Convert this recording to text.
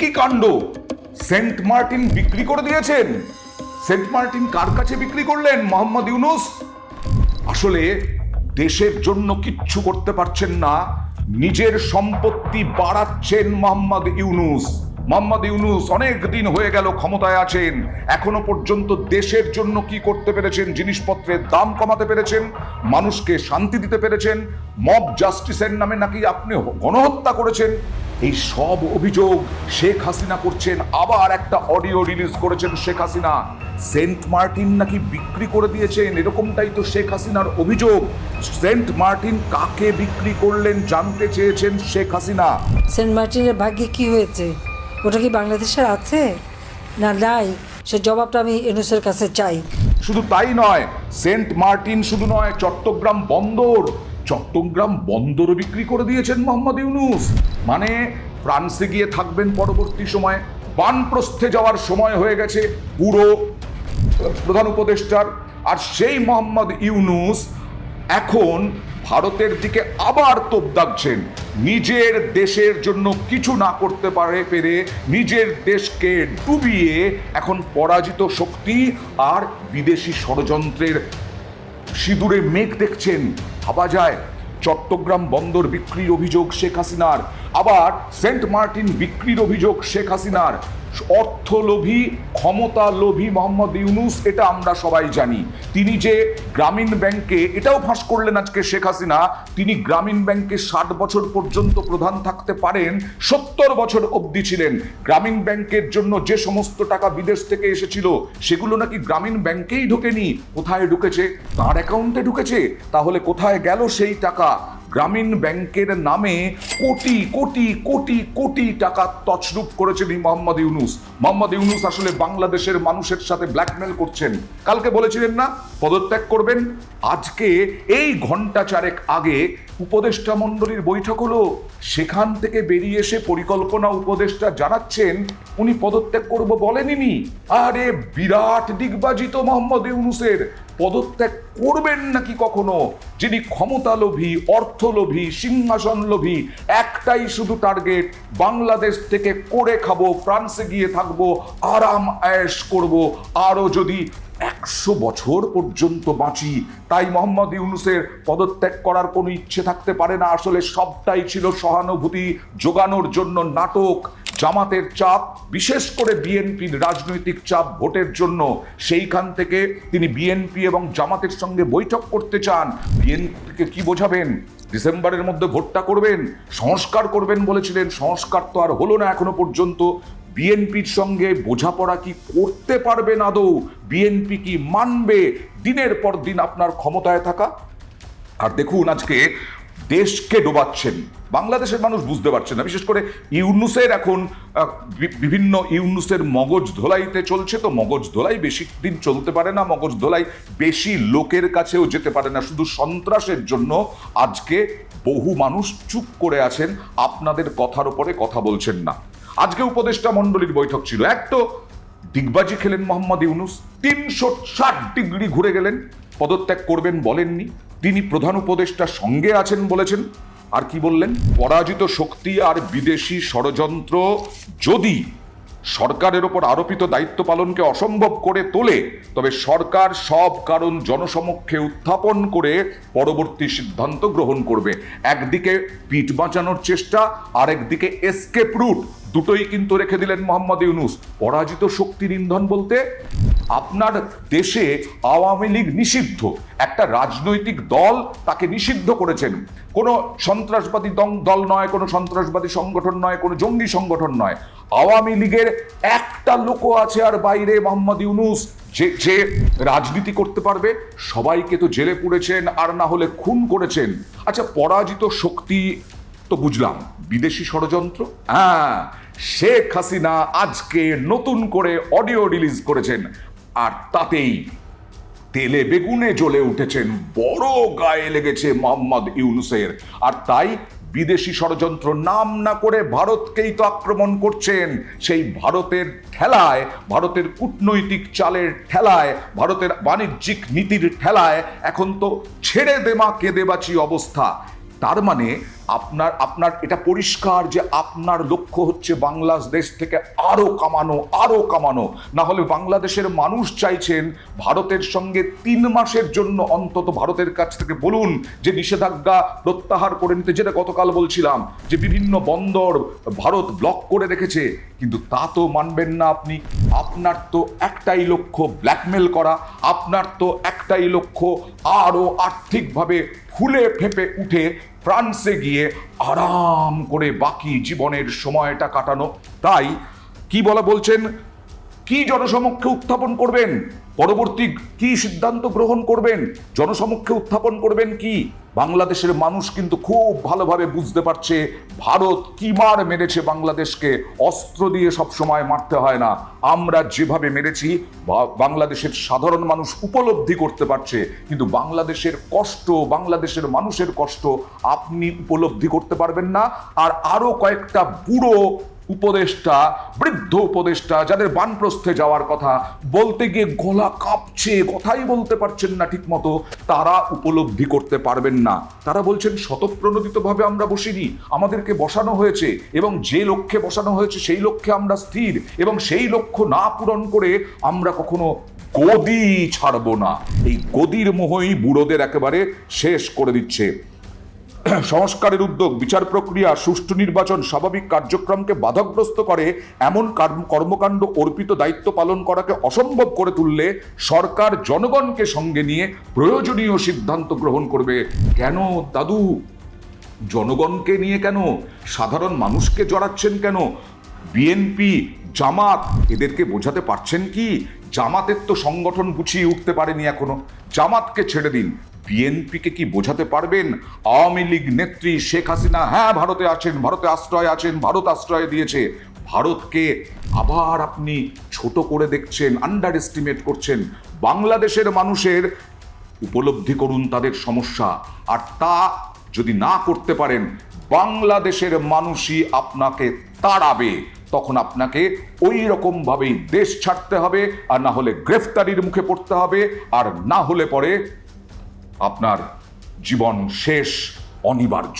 কি কাণ্ড। Saint Martin বিক্রি করে দিয়েছেন। সেন্ট মার্টিন কার কাছে বিক্রি করলেন, মোহাম্মদ ইউনুস? আসলে দেশের জন্য কিচ্ছু করতে পারছেন না, নিজের সম্পত্তি বাড়াচ্ছেন মোহাম্মদ ইউনুস। মোহাম্মদ ইউনুস অনেক দিন হয়ে গেল ক্ষমতায় আছেন, এখনও পর্যন্ত দেশের জন্য কি করতে পেরেছেন, জিনিসপত্রের দাম কমাতে পেরেছেন, মানুষকে শান্তি দিতে পেরেছেন, মব জাস্টিসের নামে নাকি আপনি গণহত্যা করেছেন এই সব অভিযোগ শেখ হাসিনা করছেন। আবার একটা অডিও রিলিজ করেছেন শেখ হাসিনা। সেন্ট মার্টিন নাকি বিক্রি করে দিয়েছেন? এরকমটাই তো শেখ হাসিনার অভিযোগ। সেন্ট মার্টিন কাকে বিক্রি করলেন জানতে চেয়েছেন শেখ হাসিনা। সেন্ট মার্টিনের ভাগ্যে কি হয়েছে? ওটা কি বাংলাদেশের আছে? না নাই। সে জবাবটা আমি এনুসের কাছে চাই। শুধু তাই নয় সেন্ট মার্টিন শুধু নয় চট্টগ্রাম বন্দর চট্টগ্রাম বন্দরও বিক্রি করে দিয়েছেন মোহাম্মদ ইউনুস। মানে ফ্রান্সে গিয়ে থাকবেন পরবর্তী সময়। বানপ্রস্থে যাওয়ার সময় হয়ে গেছে পুরো প্রধান উপদেষ্টার। আর সেই মোহাম্মদ ইউনুস এখন ভারতের দিকে আবার তোপ দাগছেন। নিজের দেশের জন্য কিছু না করতে পারে পেরে নিজের দেশকে ডুবিয়ে এখন পরাজিত শক্তি আর বিদেশি ষড়যন্ত্রের সিঁদুরে মেঘ দেখছেন ভাবা যায়। চট্টগ্রাম বন্দর বিক্রির অভিযোগ শেখ হাসিনার। আবার সেন্ট মার্টিন বিক্রির অভিযোগ শেখ হাসিনার। অর্থলোভী ক্ষমতা লোভী মোহাম্মদ ইউনুস, এটা আমরা সবাই জানি। তিনি যে গ্রামীণ ব্যাংকে, এটাও ফাঁস করলেন আজকে শেখ হাসিনা। তিনি গ্রামীণ ব্যাংকে ষাট বছর পর্যন্ত প্রধান থাকতে পারেন, সত্তর বছর অবধি ছিলেন। গ্রামীণ ব্যাংকের জন্য যে সমস্ত টাকা বিদেশ থেকে এসেছিল, সেগুলো নাকি গ্রামীণ ব্যাংকেই ঢোকেনি। কোথায় ঢুকেছে? তার অ্যাকাউন্টে ঢুকেছে। তাহলে কোথায় গেল সেই টাকা? গ্রামীণ ব্যাংকের নামে কোটি কোটি কোটি কোটি টাকা তছরূপ করেছেন এই মোহাম্মদ ইউনুস। মোহাম্মদ ইউনুস আসলে বাংলাদেশের মানুষের সাথে ব্ল্যাকমেল করছেন। কালকে বলেছিলেন না? পদত্যাগ করবেন? আজকে এই ঘণ্টা চারেক আগে উপদেষ্টা মণ্ডলীর বৈঠক হলো। সেখান থেকে বেরিয়ে এসে পরিকল্পনা উপদেষ্টা জানাচ্ছেন, উনি পদত্যাগ করব বলেনি আরে বিরাট দিগবাজি তো মোহাম্মদ ইউনুসের। পদত্যাগ করবেন নাকি কখনো? যিনি ক্ষমতালোভী, অর্থলোভী সিংহাসন লোভী একটাই শুধু টার্গেট বাংলাদেশ থেকে করে খাব, ফ্রান্সে গিয়ে থাকব, আরাম আয়েশ করব। আরও যদি একশো বছর পর্যন্ত বাঁচি, তাই মোহাম্মদ ইউনুসের পদত্যাগ করার কোনো ইচ্ছে থাকতে পারে না। আসলে সবটাই ছিল সহানুভূতি যোগানোর জন্য নাটক। জামাতের চাপ, বিশেষ করে বিএনপির রাজনৈতিক চাপ ভোটের জন্য। সেইখান থেকে তিনি বিএনপি এবং জামাতের সঙ্গে বৈঠক করতে চান। বিএনপিকে কি বোঝাবেন? ডিসেম্বরের মধ্যে ভোটটা করবেন? সংস্কার করবেন বলেছিলেন, সংস্কার তো আর হলো না এখনও পর্যন্ত। বিএনপির সঙ্গে বোঝাপড়া কি করতে পারবেন আদৌ বিএনপি কি মানবে? দিনের পর দিন আপনার ক্ষমতায় থাকা? আর দেখুন আজকে দেশকে ডোবাচ্ছেন। বাংলাদেশের মানুষ বুঝতে পারছে না। বিশেষ করে ইউনুসের এখন বিভিন্ন ইউনুসের মগজ ধোলাইতে চলছে তো মগজ ধোলাই বেশি দিন চলতে পারে না, মগজ ধোলাই বেশি লোকের কাছেও যেতে পারে না। শুধু সন্ত্রাসের জন্য আজকে বহু মানুষ চুপ করে আছেন, আপনাদের কথার উপরে কথা বলছেন না। আজকে উপদেষ্টা মণ্ডলীর বৈঠক ছিল। এক তো দিগবাজি খেলেন মোহাম্মদ ইউনুস, তিনশো ষাট ডিগ্রি ঘুরে গেলেন, পদত্যাগ করবেন বলেননি। তিনি প্রধান উপদেষ্টার সঙ্গে আছেন বলেছেন। আর কি বললেন? পরাজিত শক্তি আর বিদেশি ষড়যন্ত্র যদি সরকারের ওপর আরোপিত দায়িত্ব পালনকে অসম্ভব করে তোলে, তবে সরকার সব কারণ জনসমক্ষে উত্থাপন করে পরবর্তী সিদ্ধান্ত গ্রহণ করবে। একদিকে পিঠ বাঁচানোর চেষ্টা, আরেকদিকে এসকেপ রুট দুটোই কিন্তু রেখে দিলেন মোহাম্মদ ইউনুস। পরাজিত শক্তির ইন্ধন বলতে আপনার দেশে আওয়ামী লীগ নিষিদ্ধ। একটা রাজনৈতিক দল তাকে নিষিদ্ধ করেছেন। কোনো সন্ত্রাসবাদী দল নয়, কোনো সন্ত্রাসবাদী সংগঠন নয়, কোনো জঙ্গি সংগঠন নয়। আওয়ামী লীগের একটা লোকও আছে আর বাইরে, মোহাম্মদ ইউনুস, যে যে রাজনীতি করতে পারবে, সবাইকে তো জেলে পুড়েছেন আর না হলে খুন করেছেন। আচ্ছা পরাজিত শক্তি তো বুঝলাম, বিদেশি ষড়যন্ত্র? হ্যাঁ শেখ হাসিনা আজকে নতুন করে অডিও রিলিজ করেছেন। আর তাতেই তেলে বেগুনে জ্বলে উঠেছেন বড় গায়ে লেগেছে মোহাম্মদ ইউনুসের। আর তাই বিদেশি ষড়যন্ত্র নাম না করে ভারতকেই তো আক্রমণ করছেন। সেই ভারতের ঠেলায়, ভারতের কূটনৈতিক চালের ঠেলায়, ভারতের বাণিজ্যিক নীতির ঠেলায় এখন তো ছেড়ে দেমা কেঁদে বাঁচি অবস্থা। তার মানে আপনার আপনার, এটা পরিষ্কার যে আপনার লক্ষ্য হচ্ছে বাংলাদেশ থেকে আরও কামানো আরও কামানো। না হলে বাংলাদেশের মানুষ চাইছেন ভারতের সঙ্গে তিন মাসের জন্য অন্তত ভারতের কাছ থেকে বলুন যে নিষেধাজ্ঞা প্রত্যাহার করে নিতে, যেটা গতকাল বলছিলাম, যে বিভিন্ন বন্দর ভারত ব্লক করে রেখেছে, কিন্তু তা তো মানবেন না আপনি। আপনার তো একটাই লক্ষ্য ব্ল্যাকমেল করা, আপনার তো একটাই লক্ষ্য আরও আর্থিকভাবে ফুলে ফেপে উঠে ফ্রান্সে গিয়ে আরাম করে বাকি জীবনের সময়টা কাটানো। তাই কি বলা বলছেন? কি জনসমক্ষে উত্থাপন করবেন? পরবর্তী কি সিদ্ধান্ত গ্রহণ করবেন? জনসমক্ষে উত্থাপন করবেন কি? বাংলাদেশের মানুষ কিন্তু খুব ভালোভাবে বুঝতে পারছে, ভারত কি মার মেরেছে বাংলাদেশকে? অস্ত্র দিয়ে সব সময় মারতে হয় না। আমরা যেভাবে মেরেছি বাংলাদেশের সাধারণ মানুষ উপলব্ধি করতে পারছে, কিন্তু বাংলাদেশের কষ্ট, বাংলাদেশের মানুষের কষ্ট আপনি উপলব্ধি করতে পারবেন না। আর আরও কয়েকটা বুড়ো উপদেষ্টা, বৃদ্ধ উপদেষ্টা যাদের বানপ্রস্থে যাওয়ার কথা, বলতে গিয়ে গলা কাঁপছে, কথাই বলতে পারছেন না ঠিক মতো তারা উপলব্ধি করতে পারবেন না। তারা বলছেন, স্বতঃপ্রণোদিতভাবে আমরা বসিনি, আমাদেরকে বসানো হয়েছে এবং যে লক্ষ্যে বসানো হয়েছে সেই লক্ষ্যে আমরা স্থির এবং সেই লক্ষ্য না পূরণ করে আমরা কখনো গদি ছাড়বো না। এই গদির মোহই বুড়োদের একেবারে শেষ করে দিচ্ছে। সংস্কারের উদ্যোগ, বিচার প্রক্রিয়া, সুষ্ঠু নির্বাচন স্বাভাবিক কার্যক্রমকে বাধাগ্রস্ত করে, এমন কর্মকাণ্ড অর্পিত দায়িত্ব পালন করাকে অসম্ভব করে তুললে সরকার জনগণকে সঙ্গে নিয়ে প্রয়োজনীয় সিদ্ধান্ত গ্রহণ করবে। কেন দাদু? জনগণকে নিয়ে কেন? সাধারণ মানুষকে জড়াচ্ছেন কেন? বিএনপি, জামাত, এদেরকে বোঝাতে পারছেন কি? জামাতের তো সংগঠন গুছিয়ে উঠতে পারেনি এখনও। জামাতকে ছেড়ে দিন। বিএনপিকে কি বোঝাতে পারবেন? আওয়ামী লীগ নেত্রী শেখ হাসিনা হ্যাঁ ভারতে আছেন, ভারতে আশ্রয় আছেন, ভারত আশ্রয় দিয়েছে। ভারতকে আবার আপনি ছোট করে দেখছেন আন্ডার এস্টিমেট করছেন। বাংলাদেশের মানুষের উপলব্ধি করুন তাদের সমস্যা। আর তা যদি না করতে পারেন, বাংলাদেশের মানুষই আপনাকে তাড়াবে। তখন আপনাকে ওই রকম ভাবেই দেশ ছাড়তে হবে, আর না হলে গ্রেফতারির মুখে পড়তে হবে, আর না হলে পরে আপনার জীবন শেষ অনিবার্য।